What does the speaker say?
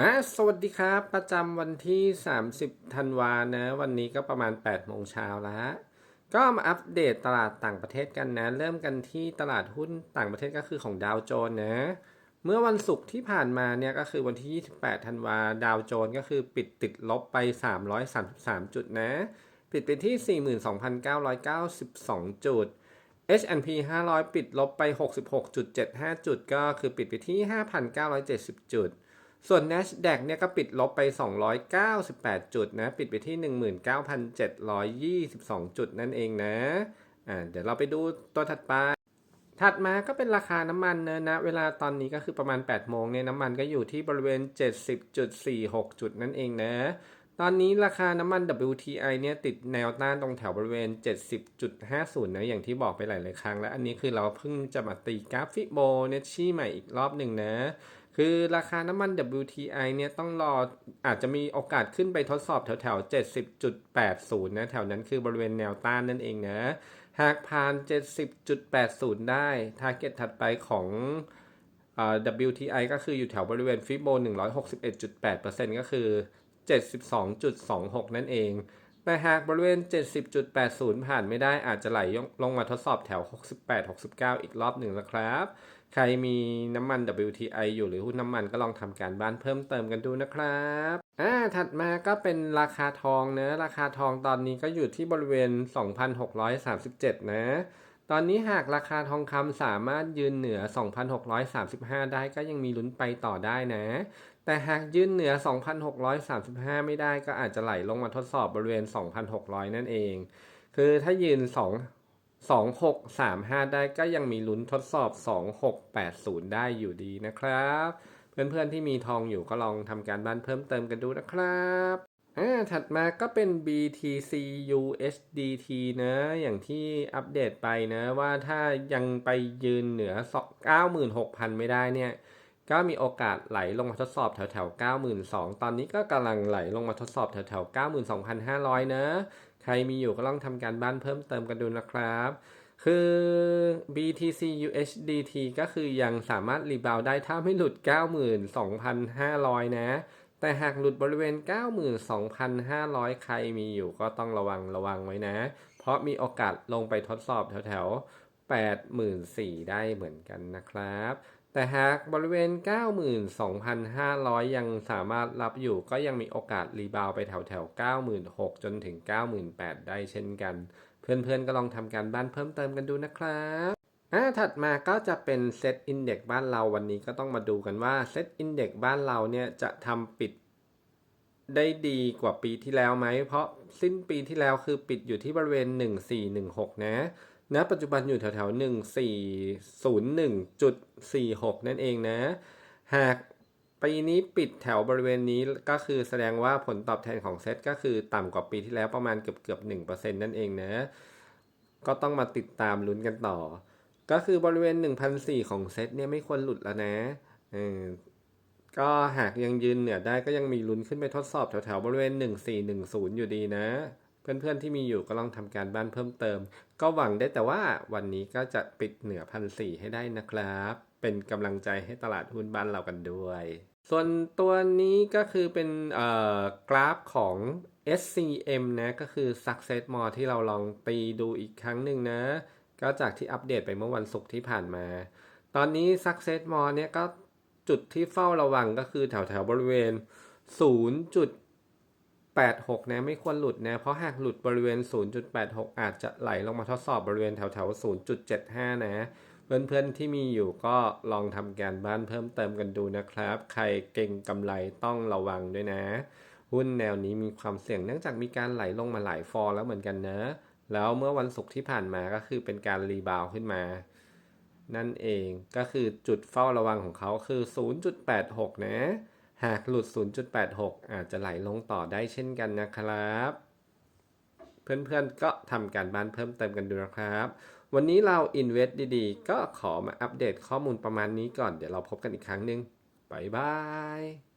อะสวัสดีครับ ประจำวันที่ 30 ธันวานะ วันนี้ก็ประมาณ 8 โมงเช้าแล้วก็มาอัปเดตตลาดต่างประเทศกันนะ เริ่มกันที่ตลาดหุ้นต่างประเทศก็คือของดาวโจนส์นะ เมื่อวันศุกร์ที่ผ่านมาเนี่ยก็คือวันที่ 28 ธันวาดาวโจนส์ก็คือปิดติดลบไป 333 จุดนะ ปิดไปที่ 42,992 จุด H&P 500 ปิดลบไป 66.75 จุด ก็คือปิดไปที่ 5,970 จุด ส่วน NASDAQ เนี่ยก็ปิดลบไป 298 จุดนะ ปิดไปที่ 19,722 จุดนั่นเองนะ อ่า เดี๋ยวเราไปดูตัวถัดไป ถัดมาก็เป็นราคาน้ำมันเนะนะ เวลาตอนนี้ก็คือประมาณ 8 โมงเนี่ยน้ำมันก็อยู่ที่บริเวณ 70.46 จุดนั่นเองนะ ตอนนี้ราคาน้ำมัน WTI เนี่ยติดแนวต้านตรงแถวบริเวณ 70.50 นะ อย่างที่บอกไปหลาย ๆ ครั้ง แล้วอันนี้คือเราเพิ่งจะมาตีกราฟฟิโบเนชชี่ใหม่อีกรอบหนึ่งนะ คือราคาน้ำมัน WTI เนี่ยต้องรออาจจะมีโอกาสขึ้นไปทดสอบแถวแถว70.80 นะแถวนั้นคือบริเวณแนวต้านนั่นเองนะ หากผ่าน 70.80 ได้ ทาร์เก็ตถัดไปของอ่อ WTI ก็คืออยู่แถวบริเวณฟิโบ161.8%ก็คือ 72.26 นั่นเอง แต่หากบริเวณ 70.80 ผ่านไม่ได้อาจจะไหลลงมาทดสอบแถว 68-69 อีกรอบหนึ่งนะครับ ใครมีน้ำมัน WTI อยู่หรือหุ้นน้ำมันก็ลองทำการบ้านเพิ่มเติมกันดูนะครับอ่าถัดมาก็เป็นราคาทองเนะ ราคาทองตอนนี้ก็อยู่ที่บริเวณ 2,637 นะ ตอนนี้หากราคาทองคำสามารถยืนเหนือ 2,635 ได้ก็ยังมีลุ้นไปต่อได้นะ แต่หากยืนเหนือ 2,635 ไม่ได้ก็อาจจะไหลลงมาทดสอบบริเวณ 2,600 นั่นเอง คือถ้ายืน 2 2635 ได้ก็ยังมีลุ้นทดสอบ 2680 ได้อยู่ดีนะครับ เพื่อนๆที่มีทองอยู่ก็ลองทำการบ้านเพิ่มเติมกันดูนะครับอ่าถัดมาก็เป็น BTC USDT นะ อย่างที่อัปเดตไปนะว่าถ้ายังไปยืนเหนือ 96,000 ไม่ได้เนี่ย ก็มีโอกาสไหลลงมาทดสอบแถวแถว92,000 ตอนนี้ก็กำลังไหลลงมาทดสอบแถวแถว92,500 นะ ใครมีอยู่ก็ลองทำการบ้านเพิ่มเติมกันดูนะครับ คือ BTC USDT ก็คือยังสามารถรีบาวได้ถ้าไม่หลุด 92,500 นะ แต่หากหลุดบริเวณ 92,500 ใครมีอยู่ก็ต้องระวังระวังไว้นะ เพราะมีโอกาสลงไปทดสอบแถวแถว84,000 ได้เหมือนกันนะครับ แต่หากบริเวณ 92,500 ยังสามารถรับอยู่ก็ยังมีโอกาสรีบาวไปแถวแถว96,000 จนถึง 98,000 ได้เช่นกัน เพื่อนๆก็ลองทำการบ้านเพิ่มเติมกันดูนะครับอ่าถัดมาก็จะเป็นเซตอินเด็กบ้านเราวันนี้ก็ต้องมาดูกันว่าเซตอินเด็กบ้านเราเนี่ยจะทำปิดได้ดีกว่าปีที่แล้วไหม เพราะสิ้นปีที่แล้วคือปิดอยู่ที่บริเวณ 1416 นะ ณปัจจุบันอยู่แถวแถว1401.46 นั่นเองนะ หากปีนี้ปิดแถวบริเวณนี้ก็คือแสดงว่าผลตอบแทนของเซตก็คือต่ำกว่าปีที่แล้วประมาณเกือบเกือบ1%นั่นเองนะ ก็ต้องมาติดตามลุ้นกันต่อ ก็คือบริเวณ 1,004 ของเซตเนี่ยไม่ควรหลุดแล้วนะก็หากยังยืนเหนือได้ก็ยังมีลุ้นขึ้นไปทดสอบแถวๆบริเวณ 1410 อยู่ดีนะ เพื่อนๆที่มีอยู่ก็ลองทำการบ้านเพิ่มเติม ก็หวังได้แต่ว่าวันนี้ก็จะปิดเหนือพันสี่ให้ได้นะครับ เป็นกำลังใจให้ตลาดหุ้นบ้านเรากันด้วย ส่วนตัวนี้ก็คือเป็นกราฟของ SCM นะก็คือ Success More ที่เราลองตีดูอีกครั้งหนึ่งนะ ก็จากที่อัปเดตไปเมื่อวันศุกร์ที่ผ่านมา ตอนนี้ Success More เนี่ยก็จุดที่เฝ้าระวังก็คือแถวแถวบริเวณ 0.86นะไม่ควรหลุดนะเพราะหากหลุดบริเวณ 0.86 อาจจะไหลลงมาทดสอบบริเวณแถวแถวๆ0.75 นะ เพื่อนๆที่มีอยู่ก็ลองทำการบ้านเพิ่มเติมกันดูนะครับ ใครเก่งกำไรต้องระวังด้วยนะ หุ้นแนวนี้มีความเสี่ยงเนื่องจากมีการไหลลงมาหลายฟอร์แล้วเหมือนกันนะ แล้วเมื่อวันศุกร์ที่ผ่านมาก็คือเป็นการรีบาวขึ้นมา นั่นเองก็คือจุดเฝ้าระวังของเขาคือ 0.86 นะ หากหลุด 0.86 อาจจะไหลลงต่อได้เช่นกันนะครับ เพื่อนๆก็ทำการบ้านเพิ่มเติมกันดูนะครับ วันนี้เรา Invest ดีๆ ก็ขอมาอัปเดตข้อมูลประมาณนี้ก่อน เดี๋ยวเราพบกันอีกครั้งหนึ่งบ๊ายบาย